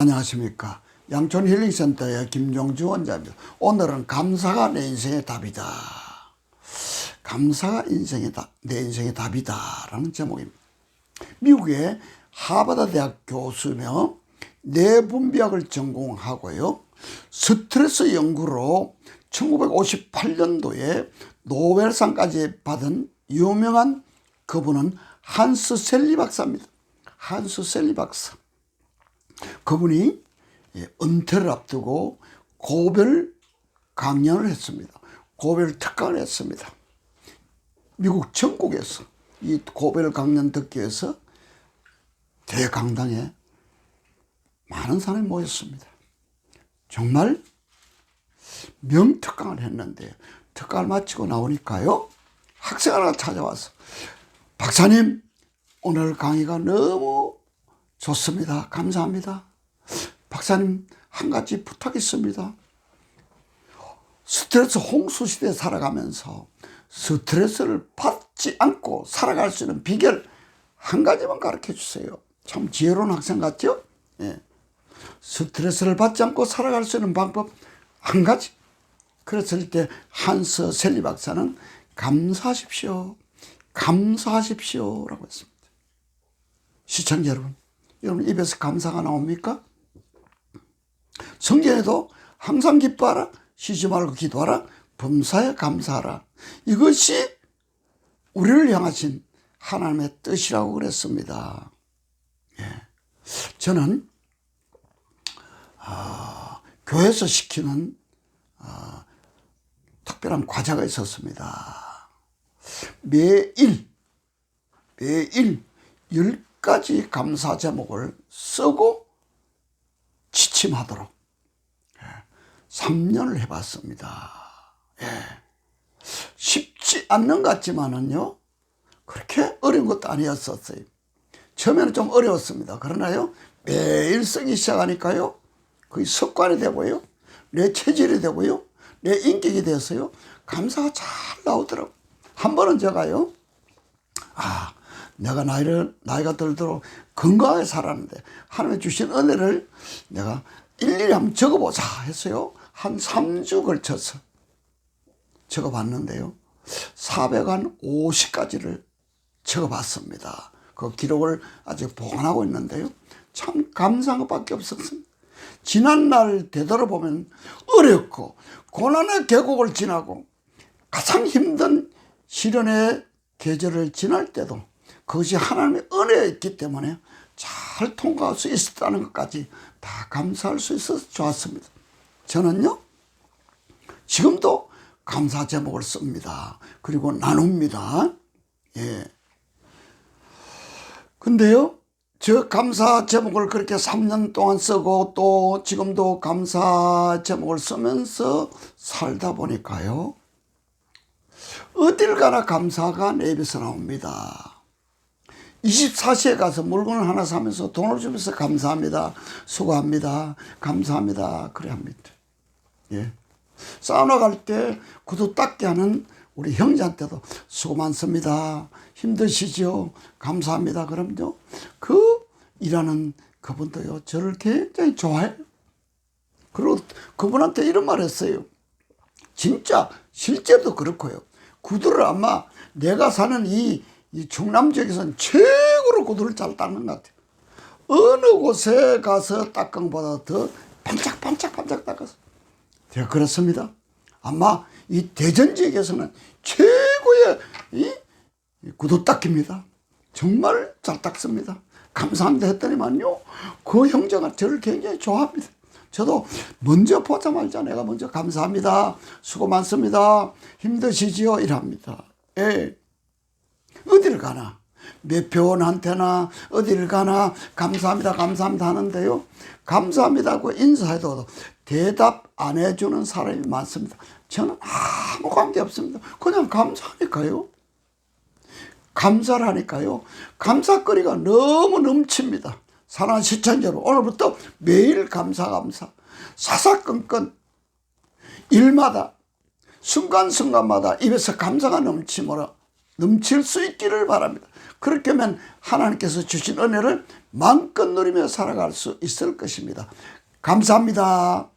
안녕하십니까. 양촌 힐링센터의 김종주 원장입니다. 오늘은 감사가 내 인생의 답이다. 감사가 인생의 답, 내 인생의 답이다. 라는 제목입니다. 미국의 하버드 대학 교수며 뇌분비학을 전공하고요. 스트레스 연구로 1958년도에 노벨상까지 받은 유명한 그분은 한스 셀리 박사입니다. 한스 셀리 박사. 그분이 예, 은퇴를 앞두고 고별 강연을 했습니다. 고별 특강을 했습니다. 미국 전국에서 이 고별 강연 듣기 위해서 대강당에 많은 사람이 모였습니다. 정말 명특강을 했는데 특강을 마치고 나오니까요. 학생 하나 찾아와서 박사님 오늘 강의가 너무 좋습니다. 감사합니다. 박사님, 한 가지 부탁 있습니다. 스트레스 홍수 시대에 살아가면서 스트레스를 받지 않고 살아갈 수 있는 비결 한 가지만 가르쳐 주세요. 참 지혜로운 학생 같죠? 예. 스트레스를 받지 않고 살아갈 수 있는 방법 한 가지. 그랬을 때 한스 셀리 박사는 감사하십시오. 감사하십시오. 라고 했습니다. 시청자 여러분, 여러분 입에서 감사가 나옵니까? 성경에도 항상 기뻐하라, 쉬지 말고 기도하라, 범사에 감사하라. 이것이 우리를 향하신 하나님의 뜻이라고 그랬습니다. 예. 저는 아, 교회에서 시키는 아, 특별한 과제가 있었습니다. 매일 매일 열 가지 감사 제목을 쓰고 지침하도록 3년을 해봤습니다. 예. 쉽지 않는 것 같지만은요, 그렇게 어려운 것도 아니었었어요. 처음에는 좀 어려웠습니다. 그러나요, 매일 쓰기 시작하니까요, 거의 습관이 되고요, 내 체질이 되고요, 내 인격이 돼서요, 감사가 잘 나오더라고요. 한 번은 제가요, 아, 내가 나이를, 나이가 들도록 건강하게 살았는데, 하나님의 주신 은혜를 내가 일일이 한번 적어보자 했어요. 한 3주 걸쳐서 적어봤는데요. 450가지를 적어봤습니다. 그 기록을 아직 보관하고 있는데요. 참 감사한 것밖에 없었습니다. 지난날 되돌아보면 어렵고 고난의 계곡을 지나고 가장 힘든 시련의 계절을 지날 때도 그것이 하나님의 은혜였기 때문에 잘 통과할 수 있었다는 것까지 다 감사할 수 있어서 좋았습니다. 저는요, 지금도 감사 제목을 씁니다. 그리고 나눕니다. 예. 근데요, 저 감사 제목을 그렇게 3년 동안 쓰고 또 지금도 감사 제목을 쓰면서 살다 보니까요, 어딜 가나 감사가 내 입에서 나옵니다. 24시에 가서 물건을 하나 사면서 돈을 주면서 감사합니다. 수고합니다. 감사합니다. 그래 합니다. 예. 사우나 갈 때 구두 닦게 하는 우리 형제한테도 수고 많습니다. 힘드시죠? 감사합니다. 그럼요. 그 일하는 그분도요, 저를 굉장히 좋아해요. 그리고 그분한테 이런 말 했어요. 진짜, 실제도 그렇고요. 구두를 아마 내가 사는 이, 이 충남 지역에서는 최고로 구두를 잘 닦는 것 같아요. 어느 곳에 가서 닦은 것보다 더 반짝반짝반짝 닦았어. 제가 그렇습니다. 아마 이 대전 지역에서는 최고의 이 구두 닦기입니다. 정말 잘 닦습니다. 감사합니다 했더니만요. 그 형제가 저를 굉장히 좋아합니다. 저도 먼저 보자마자 내가 먼저 감사합니다. 수고 많습니다. 힘드시지요? 이랍니다. 예. 어디를 가나? 매표원한테나 어디를 가나 감사합니다, 감사합니다 하는데요. 감사합니다고 인사해도 대답 안 해주는 사람이 많습니다. 저는 아무 관계 없습니다. 그냥 감사하니까요. 감사를 하니까요. 감사거리가 너무 넘칩니다. 사랑하는 시청자 여러분, 오늘부터 매일 감사, 감사. 사사건건 일마다 순간순간마다 입에서 감사가 넘치므로 넘칠 수 있기를 바랍니다. 그렇게 하면 하나님께서 주신 은혜를 마음껏 누리며 살아갈 수 있을 것입니다. 감사합니다.